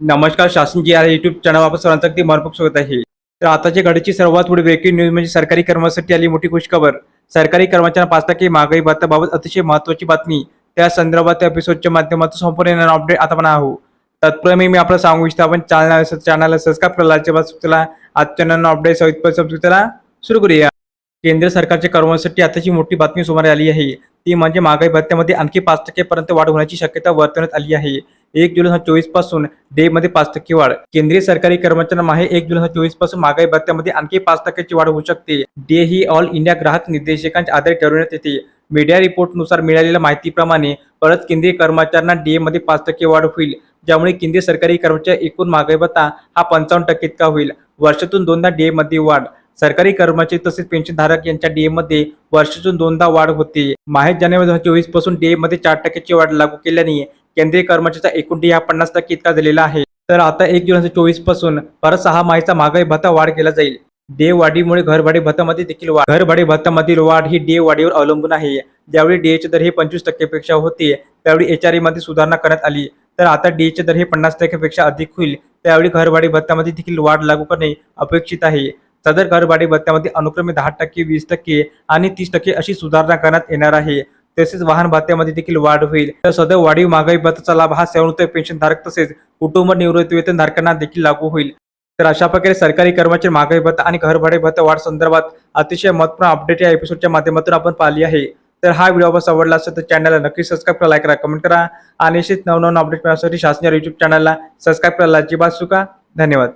नमस्कार शासन जी आहे युट्यूब चॅनल आपण सर्वांचं अगदी मनपूर्वक स्वागत आहे. तर आताच्या घडीची सर्वात पुढे ब्रेकिंग न्यूज म्हणजे सरकारी कर्मचाऱ्यांसाठी आली मोठी खुशखबर. सरकारी कर्मचाऱ्यांना पाच टक्के महागाई भत्त्याबाबत अतिशय महत्वाची बातमी. त्या संदर्भात त्या एपिसोडच्या माध्यमातून संपूर्ण येणार अपडेट आता पण आहो तत्पूर्वी मी आपल्याला सांगू इच्छितो आपण चॅनल चॅनलला सबस्क्राईब करायला अजिबात चला. आजच्या अपडेट सहित सुरू करूया. केंद्र सरकारच्या कर्मचाऱ्यांसाठी आताची मोठी बातमी समोर आली आहे. ती म्हणजे महागाई भत्त्यामध्ये आणखी पाच टक्केपर्यंत वाढ होण्याची शक्यता वर्तवण्यात आली आहे. एक जुलै चोवीसपासून डे मध्ये पाच टक्के वाढ. केंद्रीय सरकारी कर्मचाऱ्यांना माहे एक जुलै चोवीसपासून महागाई भत्त्यामध्ये आणखी पाच टक्क्याची वाढ होऊ शकते. डे ही ऑल इंडिया ग्राहक निर्देशकांच्या आधारे ठरवण्यात येते. मीडिया रिपोर्टनुसार मिळालेल्या माहितीप्रमाणे परत केंद्रीय कर्मचाऱ्यांना डीए मध्ये पाच टक्के वाढ होईल. ज्यामुळे केंद्रीय सरकारी कर्मचारी एकूण महागाई भत्ता हा पंचावन्न टक्के इतका होईल. वर्षातून दोनदा डीए मध्ये वाढ. सरकारी कर्मचारी तसेच पेन्शनधारक यांच्या डीए मध्ये वर्षातून दोनदा वाढ होते. माहे जानेवारी दोन हजार चोवीसपासून डीए मध्ये चार टक्क्याची वाढ लागू केल्याने केंद्रीय कर्मचाऱ्याचा एकूण डे हा पन्नास टक्के इतका झालेला आहे. तर आता एक जुलै चोवीसपासून परत सहा माहीचा महागाई भत्ता वाढ केला जाईल. देवाढीमुळे घरभाडे भत्तामध्ये देखील वाढ घरभाडे भत्तामधील वाढ ही डे वाढीवर अवलंबून आहे. ज्यावेळी डीएचे दर हे पंचवीस टक्केपेक्षा होते त्यावेळी एचआरए मध्ये सुधारणा करण्यात आली. तर आता डीएचे दर हे पन्नास टक्केपेक्षा अधिक होईल त्यावेळी घरभाडे भत्त्यामध्ये देखील वाढ लागू करणे अपेक्षित आहे. सदर घरभाडे भत्त्यामध्ये अनुक्रमे दहा टक्के वीस टक्के आणि तीस टक्के अशी सुधारणा करण्यात येणार आहे. तसेच वाहन भत्त्यामध्ये देखील वाढ होईल. तर सदर वाढीव महागाई भत्ताचा लाभ हा सेवानिवृत्त पेन्शनधारक तसेच कुटुंब निवृत्ती वेतनधारकांना देखील लागू होईल. तर अशा प्रकारे सरकारी कर्मचारी महागाई भत्ता आणि घरभाडे भत्ता वाढ संदर्भात अतिशय महत्त्वपूर्ण अपडेट या एपिसोडच्या माध्यमातून आपण पाहिली आहे. तर हा व्हिडिओ आपण आवडला असेल तर चॅनलला नक्की सबस्क्राईब करा लाईक करा कमेंट करा. आणि असेच अपडेट मिळण्यासाठी शासनाच्या युट्यूब चॅनलला सबस्क्राईब करायला अजिबात चुका धन्यवाद.